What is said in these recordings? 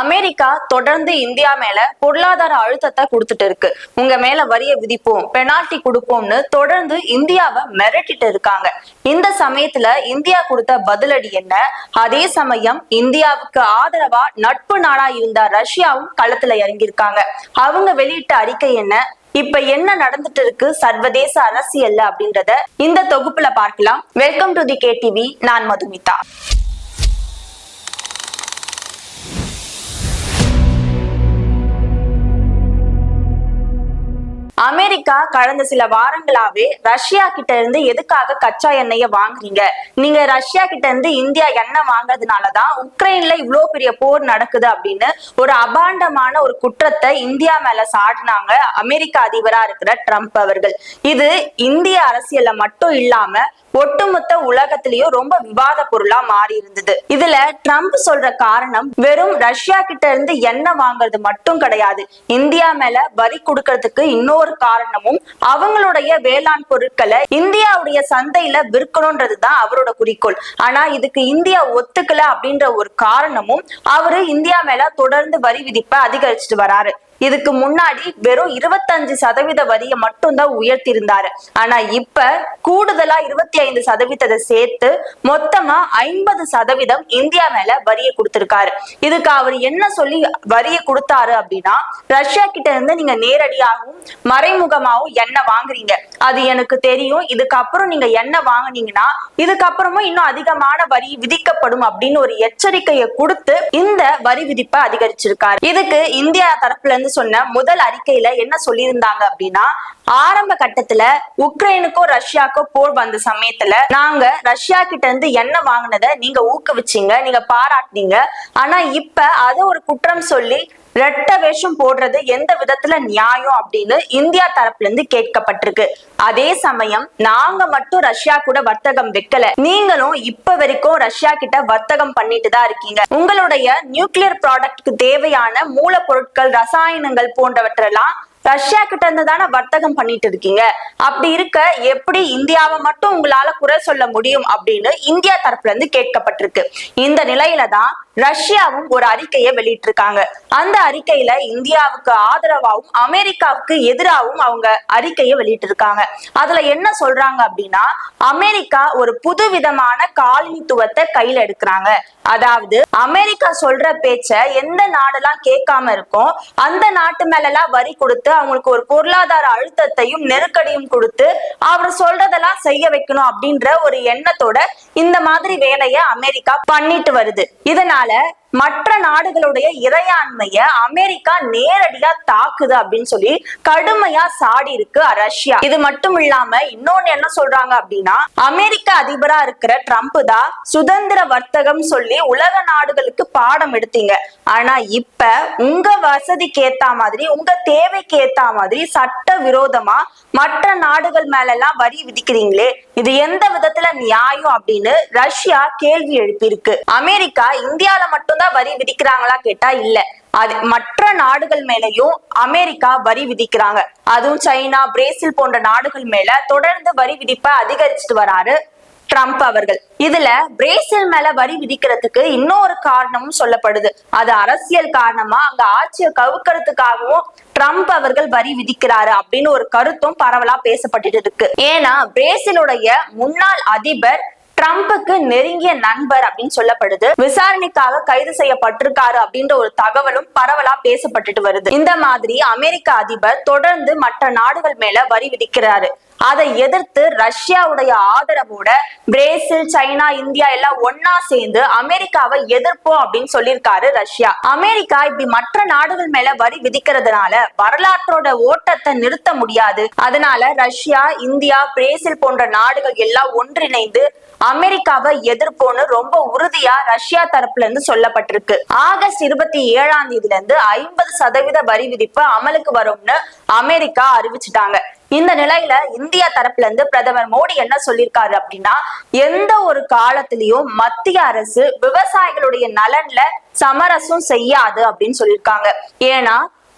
America தொடர்ந்து India மேல பொருளாதார அழுத்தத்தை கொடுத்துட்டு இருக்கு. உங்க மேல வரிய விதிப்போம் பெனால்டி கொடுப்போம்னு தொடர்ந்து இந்தியாவை மிரட்டிட்டு இருக்காங்க. இந்த சமயத்துல இந்தியா கொடுத்த பதிலடி என்ன? அதே சமயம் இந்தியாவுக்கு ஆதரவா நட்பு நாடா இருந்த ரஷ்யாவும் களத்துல இறங்கியிருக்காங்க. அவங்க வெளியிட்ட அறிக்கை என்ன? இப்ப என்ன நடந்துட்டு இருக்கு? சர்வதேச அரசியல்ல அப்படின்றத இந்த தொகுப்புல பார்க்கலாம். Welcome to the K TV நான் மதுமிதா. அமெரிக்கா கடந்த சில வாரங்களாவே ரஷ்யா கிட்ட இருந்து எதுக்காக கச்சா எண்ணெயை வாங்குறீங்க? நீங்க ரஷ்யா கிட்ட இருந்து இந்தியா எண்ணெய் வாங்குறதுனாலதான் உக்ரைன்ல இவ்வளவு பெரிய போர் நடக்குது அப்படின்னு ஒரு அபாண்டமான ஒரு குற்றத்தை இந்தியா மேல சாடினாங்க அமெரிக்க அதிபரா இருக்கிற ட்ரம்ப் அவர்கள். இது இந்திய அரசியல்ல மட்டும் இல்லாம ஒட்டுமொத்த உலகத்திலயும் ரொம்ப விவாத பொருளா மாறி இருந்தது இதுல ட்ரம்ப் சொல்ற காரணம் வெறும் ரஷ்யா கிட்ட இருந்து எண்ணெய் வாங்குறது மட்டும் கிடையாது. இந்தியா மேல வரி கொடுக்கறதுக்கு இன்னொரு காரணமும் அவங்களுடைய வேளாண் பொருட்களை இந்தியாவுடைய சந்தையில விற்கணும்ன்றதுதான் அவரோட குறிக்கோள். ஆனா இதுக்கு இந்தியா ஒத்துக்கல அப்படின்ற ஒரு காரணமும் அவரு இந்தியா மேல தொடர்ந்து வரி விதிப்பை அதிகரிச்சுட்டு வராரு. இதுக்கு முன்னாடி வெறும் இருபத்தஞ்சு சதவீத வரியை மட்டும்தான் உயர்த்தி இருந்தாரு ஆனா இப்ப கூடுதலா இருபத்தி ஐந்து சதவீதத்தை சேர்த்து மொத்தமா ஐம்பது சதவீதம் இந்தியா மேல வரியை கொடுத்திருக்காரு. இதுக்கு அவர் என்ன சொல்லி வரியை கொடுத்தாரு அப்படின்னா ரஷ்யா கிட்ட இருந்து நீங்க நேரடியாகவும் மறைமுகமாகவும் எண்ணெய் வாங்குறீங்க. அது எனக்கு தெரியும். இதுக்கப்புறம் நீங்க எண்ணெய் வாங்குனீங்கன்னா இதுக்கப்புறமும் இன்னும் அதிகமான வரி விதிக்கப்படும் அப்படின்னு ஒரு எச்சரிக்கையை கொடுத்து இந்த வரி விதிப்பை அதிகரிச்சிருக்காரு. இதுக்கு இந்தியா தரப்புல இருந்து சொன்ன முதல் அறிக்கையில என்ன சொல்லியிருந்தாங்க அப்படின்னா ஆரம்ப கட்டத்துல உக்ரைனுக்கும் ரஷ்யாக்கும் போர் வந்த சமயத்துல நாங்க ரஷ்யா கிட்ட இருந்து எண்ணெய் வாங்கினத நீங்க ஊக்குவிச்சீங்க நீங்க பாராட்டினீங்க. ஆனா இப்ப அதை ஒரு குற்றம் சொல்லி ரெட்ட வேஷம் போடுறது எந்த விதத்துல நியாயம் அப்படின்னு இந்தியா தரப்புல இருந்து கேட்கப்பட்டிருக்கு. அதே சமயம் நாங்க மட்டும் ரஷ்யா கூட வர்த்தகம் வைக்கல. நீங்களும் இப்ப வரைக்கும் ரஷ்யா கிட்ட வர்த்தகம் பண்ணிட்டு தான் இருக்கீங்க. உங்களுடைய நியூக்ளியர் ப்ராடக்ட்க்கு தேவையான மூலப்பொருட்கள் ரசாயனங்கள் போன்றவற்றெல்லாம் ரஷ்யா கிட்ட இருந்து தானே வர்த்தகம் பண்ணிட்டு இருக்கீங்க? அப்படி இருக்க எப்படி இந்தியாவை மட்டும் உங்களால குறை சொல்ல முடியும் அப்படின்னு இந்தியா தரப்புல இருந்து கேட்கப்பட்டிருக்கு. இந்த நிலையில தான் ரஷ்யாவும் ஒரு அறிக்கையை வெளியிட்டிருக்காங்க. அந்த அறிக்கையில இந்தியாவுக்கு ஆதரவாகவும் அமெரிக்காவுக்கு எதிராகவும் அவங்க அறிக்கையை வெளியிட்டிருக்காங்க. அதுல என்ன சொல்றாங்க அப்படின்னா அமெரிக்கா ஒரு புது விதமான காலனித்துவத்தை கையில எடுக்கிறாங்க. அதாவது அமெரிக்கா சொல்ற பேச்ச எந்த நாடெல்லாம் கேட்காம இருக்கும் அந்த நாட்டு மேல எல்லாம் வரி கொடுத்து அவங்களுக்கு ஒரு பொருளாதார அழுத்தத்தையும் நெருக்கடியும் கொடுத்து அவர் சொல்றதெல்லாம் செய்ய வைக்கணும் அப்படின்ற ஒரு எண்ணத்தோட இந்த மாதிரி வேலையை அமெரிக்கா பண்ணிட்டு வருது. இதனால மற்ற நாடுகளுடைய இறையாண்மைய அமெரிக்கா நேரடியா தாக்குது அப்படின்னு சொல்லி கடுமையா சாடி இருக்கு ரஷ்யா. இது மட்டும் இல்லாம இன்னொன்னு என்ன சொல்றாங்க அப்படின்னா அமெரிக்க அதிபரா இருக்கிற ட்ரம்ப் தான் சுதந்திர வர்த்தகம் சொல்லி உலக நாடுகளுக்கு பாடம் எடுத்தீங்க. ஆனா இப்ப உங்க வசதிக்கு ஏத்தா மாதிரி உங்க தேவைக்கு ஏத்தா மாதிரி சட்ட விரோதமா மற்ற நாடுகள் மேல எல்லாம் வரி விதிக்கிறீங்களே இது எந்த விதத்துல நியாயம் அப்படின்னு ரஷ்யா கேள்வி எழுப்பியிருக்கு. அமெரிக்கா இந்தியால மட்டும்தான் வரி விதிக்கிறாங்களா கேட்டா இல்ல. அது மற்ற நாடுகள் மேலையும் அமெரிக்கா வரி விதிக்கிறாங்க. அதுவும் சைனா பிரேசில் போன்ற நாடுகள் மேல தொடர்ந்து வரி விதிப்பை அதிகரிச்சுட்டு வராரு ட்ரம்ப் அவர்கள். இதுல பிரேசில் மேல வரி விதிக்கிறதுக்கு இன்னொரு காரணமும் சொல்லப்படுது. அது அரசியல் காரணமா அங்க ஆட்சியை கவுக்கிறதுக்காகவும் ட்ரம்ப் அவர்கள் வரி விதிக்கிறாரு அப்படின்னு ஒரு கருத்தும் பரவலா பேசப்பட்டு இருக்கு. ஏன்னா பிரேசிலுடைய முன்னாள் அதிபர் ட்ரம்ப்புக்கு நெருங்கிய நண்பர் அப்படின்னு சொல்லப்படுது. விசாரணைக்காக கைது செய்யப்பட்டிருக்காரு அப்படின்ற ஒரு தகவலும் பரவலா பேசப்பட்டுட்டு வருது. இந்த மாதிரி அமெரிக்க அதிபர் தொடர்ந்து மற்ற நாடுகள் மேல வரி விதிக்கிறாரு. அதை எதிர்த்து ரஷ்யாவுடைய ஆதரவோட பிரேசில் சைனா இந்தியா எல்லாம் ஒன்னா சேர்ந்து அமெரிக்காவை எதிர்ப்போம் அப்படின்னு சொல்லியிருக்காரு ரஷ்யா. அமெரிக்கா இப்படி மற்ற நாடுகள் மேல வரி விதிக்கிறதுனால வரலாற்றோட ஓட்டத்தை நிறுத்த முடியாது. அதனால ரஷ்யா இந்தியா பிரேசில் போன்ற நாடுகள் எல்லாம் ஒன்றிணைந்து அமெரிக்காவை எதிர்ப்போன்னு ரொம்ப உறுதியா ரஷ்யா தரப்புல இருந்து சொல்லப்பட்டிருக்கு. ஆகஸ்ட் இருபத்தி ஏழாம் தேதியில இருந்து ஐம்பது சதவீத வரி விதிப்பு அமலுக்கு வரும்னு அமெரிக்கா அறிவிச்சிட்டாங்க. இந்த நிலையில இந்தியா தரப்புல இருந்து பிரதமர் மோடி என்ன சொல்லியிருக்காரு அப்படின்னா எந்த ஒரு காலத்திலயும் மத்திய அரசு விவசாயிகளுடைய நலன்ல சமரசம் செய்யாது அப்படின்னு சொல்லியிருக்காங்க ஏன்னா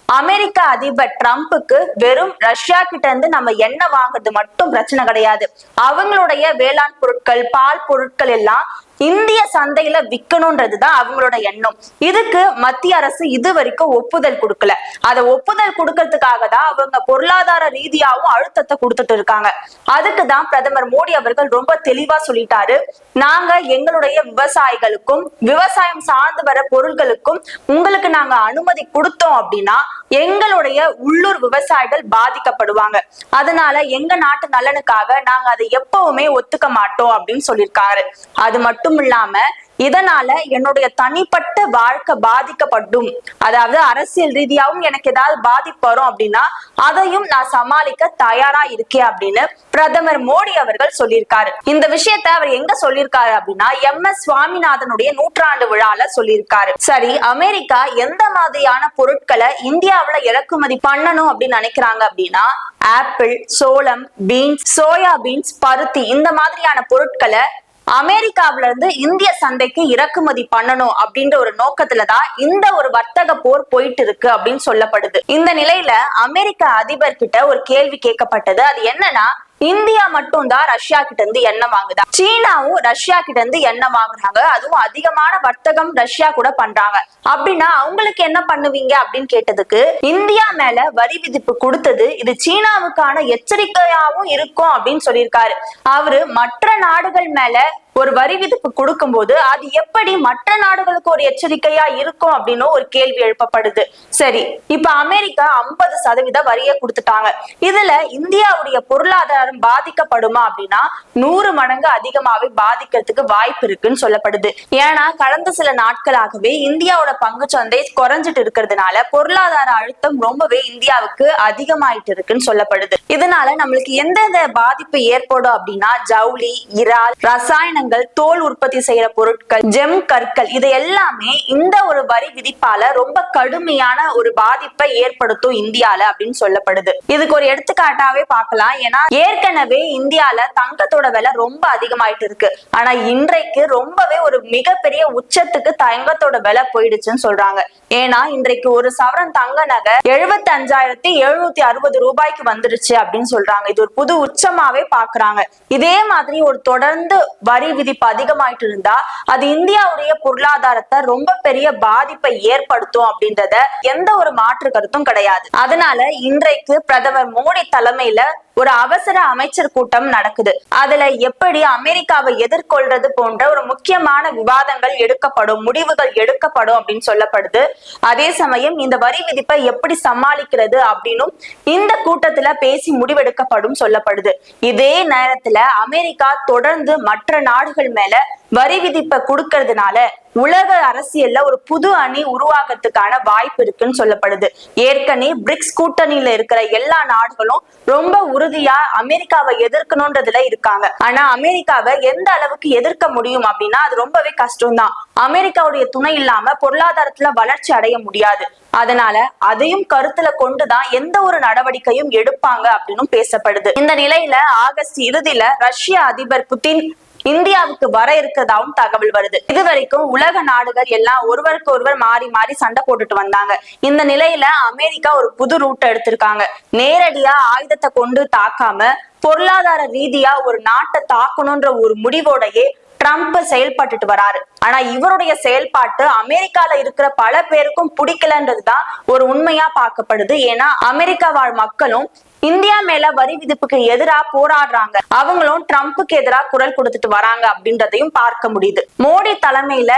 அமெரிக்க அதிபர் ட்ரம்ப்புக்கு வெறும் ரஷ்யா கிட்ட இருந்து நம்ம எண்ணெய் வாங்குறது மட்டும் பிரச்சனை கிடையாது. அவங்களுடைய வேளாண் பொருட்கள் பால் பொருட்கள் எல்லாம் இந்திய சந்தையில விற்கணும்ன்றதுதான் அவங்களோட எண்ணம். இதுக்கு மத்திய அரசு இது வரைக்கும் ஒப்புதல் கொடுக்கல. அதை ஒப்புதல் கொடுக்கறதுக்காக தான் அவங்க பொருளாதார ரீதியாவும் அழுத்தத்தை கொடுத்துட்டு இருக்காங்க. அதுக்கு தான் பிரதமர் மோடி அவர்கள் ரொம்ப தெளிவா சொல்லிட்டாரு. நாங்க எங்களுடைய விவசாயிகளுக்கும் விவசாயம் சார்ந்து வர பொருட்களுக்கும் உங்களுக்கு நாங்க அனுமதி கொடுத்தோம் அப்படின்னா எங்களுடைய உள்ளூர் விவசாயிகள் பாதிக்கப்படுவாங்க. அதனால எங்க நாட்டு நலனுக்காக நாங்க அதை எப்பவுமே ஒத்துக்க மாட்டோம் அப்படின்னு சொல்லியிருக்காரு. அது மட்டும் இல்லாம இதனால என்னுடைய தனிப்பட்ட வாழ்க்கை பாதிக்கப்படும். அதாவது அரசியல் ரீதியாவும் எனக்கு ஏதாவது பாதிப்பு வரும் அப்படின்னா அதையும் நான் சமாளிக்க தயாரா இருக்கேன் அப்படின்னு பிரதமர் மோடி அவர்கள் சொல்லியிருக்காரு. இந்த விஷயத்த அவர் எங்க சொல்லியிருக்காரு அப்படின்னா எம் எஸ் சுவாமிநாதனுடைய நூற்றாண்டு விழால சொல்லியிருக்காரு. சரி அமெரிக்கா எந்த மாதிரியான பொருட்களை இந்தியாவுல இறக்குமதி பண்ணணும் அப்படின்னு நினைக்கிறாங்க அப்படின்னா ஆப்பிள் சோளம் பீன்ஸ் சோயா பீன்ஸ் பருத்தி இந்த மாதிரியான பொருட்களை அமெரிக்காவில இருந்து இந்திய சந்தைக்கு இறக்குமதி பண்ணணும் அப்படின்ற ஒரு நோக்கத்துல தான் இந்த ஒரு வர்த்தக போர் போயிட்டு இருக்கு அப்படின்னு சொல்லப்படுது. இந்த நிலையில அமெரிக்க அதிபர் கிட்ட ஒரு கேள்வி கேட்கப்பட்டது. அது என்னன்னா இந்தியா மட்டும் தான் ரஷ்யா கிட்ட இருந்து எண்ணெய் வாங்குதா? சீனாவும் ரஷ்யா கிட்ட இருந்து எண்ணெய் வாங்குறாங்க. அதுவும் அதிகமான வர்த்தகம் ரஷ்யா கூட பண்றாங்க. அப்படின்னா அவங்களுக்கு என்ன பண்ணுவீங்க அப்படின்னு கேட்டதுக்கு இந்தியா மேல வரி விதிப்பு கொடுத்தது இது சீனாவுக்கான எச்சரிக்கையாவும் இருக்கும் அப்படின்னு சொல்லியிருக்காரு. அவரு மற்ற நாடுகள் மேல ஒரு வரி விதிப்பு கொடுக்கும்போது அது எப்படி மற்ற நாடுகளுக்கு ஒரு எச்சரிக்கையா இருக்கும் அப்படின்னு ஒரு கேள்வி எழுப்பப்படுது. சரி இப்ப அமெரிக்கா ஐம்பது சதவீத வரியை கொடுத்துட்டாங்க. இதுல இந்தியாவுடைய பொருளாதாரம் பாதிக்கப்படுமா அப்படின்னா நூறு மடங்கு அதிகமாவே பாதிக்கிறதுக்கு வாய்ப்பு இருக்குன்னு சொல்லப்படுது. ஏன்னா கடந்த சில நாட்களாகவே இந்தியாவோட பங்கு சந்தை குறைஞ்சிட்டு இருக்கிறதுனால பொருளாதார அழுத்தம் ரொம்பவே இந்தியாவுக்கு அதிகமாயிட்டு இருக்குன்னு சொல்லப்படுது. இதனால நம்மளுக்கு எந்தெந்த பாதிப்பு ஏற்படும் அப்படின்னா ஜவுளி இறால் ரசாயனங்கள் தோல் உற்பத்தி செய்யற பொருட்கள் ஜெம் கற்கள் இது எல்லாமே இந்த ஒரு வரி விதிப்பால ரொம்ப கடுமையான ஒரு பாதிப்பை ஏற்படுத்தும் இந்தியால அப்படின்னு சொல்லப்படுது. இதுக்கு ஒரு எடுத்துக்காட்டாவே பார்க்கலாம். ஏன்னா ஏற்கனவே இந்தியால தங்கத்தோட விலை ரொம்ப அதிகமாயிட்டு இருக்கு. ஆனா இன்றைக்கு ரொம்பவே ஒரு மிகப்பெரிய உச்சத்துக்கு தங்கத்தோட விலை போயிடுச்சுன்னு சொல்றாங்க. ஏன்னா இன்றைக்கு ஒரு சவரன் தங்க நகை எழுபத்தி அஞ்சாயிரத்தி எழுநூத்தி அறுபது ரூபாய்க்கு வந்துருச்சு அப்படின்னு சொல்றாங்க. இது ஒரு புது உச்சமாவே பாக்குறாங்க. இதே மாதிரி ஒரு தொடர்ந்து வரி விதிப்பு அதிகமாயிட்டு இருந்தா அது இந்தியாவுடைய பொருளாதாரத்தை ரொம்ப பெரிய பாதிப்பை ஏற்படுத்தும் அப்படின்றத எந்த ஒரு மாற்று கருத்தும் கிடையாது. அதனால இன்றைக்கு பிரதமர் மோடி தலைமையில ஒரு அவசர அமைச்சர் கூட்டம் நடக்குது. அதுல எப்படி அமெரிக்காவை எதிர்கொள்றது போன்ற ஒரு முக்கியமான விவாதங்கள் எடுக்கப்படும் முடிவுகள் எடுக்கப்படும் அப்படின்னு சொல்லப்படுது. அதே சமயம் இந்த வரி விதிப்பை எப்படி சமாளிக்கிறது அப்படின்னும் இந்த கூட்டத்துல பேசி முடிவெடுக்கப்படும் சொல்லப்படுது. இதே நேரத்துல அமெரிக்கா தொடர்ந்து மற்ற நாடுகள் மேல வரி விதிப்பை கொடுக்கறதுனால உலக அரசியல்ல ஒரு புது அணி உருவாகத்துக்கான வாய்ப்பு இருக்குன்னு சொல்லப்படுது. ஏற்கனவே பிரிக்ஸ் கூட்டணியில இருக்கிற எல்லா நாடுகளும் ரொம்ப உறுதியா அமெரிக்காவை எதிர்க்கணும்ன்றதுல இருக்காங்க. ஆனா அமெரிக்காவை எந்த அளவுக்கு எதிர்க்க முடியும் அப்படின்னா அது ரொம்பவே கஷ்டம்தான். அமெரிக்காவுடைய துணை இல்லாம பொருளாதாரத்துல வளர்ச்சி அடைய முடியாது. அதனால அதையும் கருத்துல கொண்டுதான் எந்த ஒரு நடவடிக்கையும் எடுப்பாங்க அப்படின்னு பேசப்படுது. இந்த நிலையில ஆகஸ்ட் இறுதியில ரஷ்ய அதிபர் புதின் இந்தியாவுக்கு வர இருக்கிறதாவும் தகவல் வருது. இது வரைக்கும் உலக நாடுகள் எல்லாம் ஒருவருக்கு ஒருவர் மாறி மாறி சண்டை போட்டுட்டு வந்தாங்க. இந்த நிலையில அமெரிக்கா ஒரு புது ரூட் எடுத்திருக்காங்க. நேரடியா ஆயுதத்தை கொண்டு தாக்காம பொருளாதார ரீதியா ஒரு நாட்டை தாக்கணும்ன்ற ஒரு முடிவோடையே ட்ரம்ப் செயல்பட்டுட்டு வராரு. ஆனா இவருடைய செயல்பாட்டு அமெரிக்கால இருக்கிற பல பேருக்கும் பிடிக்கலன்றதுதான் ஒரு உண்மையா பார்க்கப்படுது. ஏன்னா அமெரிக்கா வாழ் மக்களும் இந்தியா மேல வரி விதிப்புக்கு எதிரா போராடுறாங்க. அவங்களும் ட்ரம்ப்புக்கு எதிரா குரல் கொடுத்துட்டு வராங்க அப்படின்றதையும் பார்க்க முடியுது. மோடி தலைமையில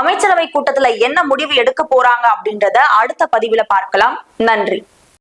அமைச்சரவை கூட்டத்துல என்ன முடிவு எடுக்க போறாங்க அப்படின்றத அடுத்த பதிவுல பார்க்கலாம். நன்றி.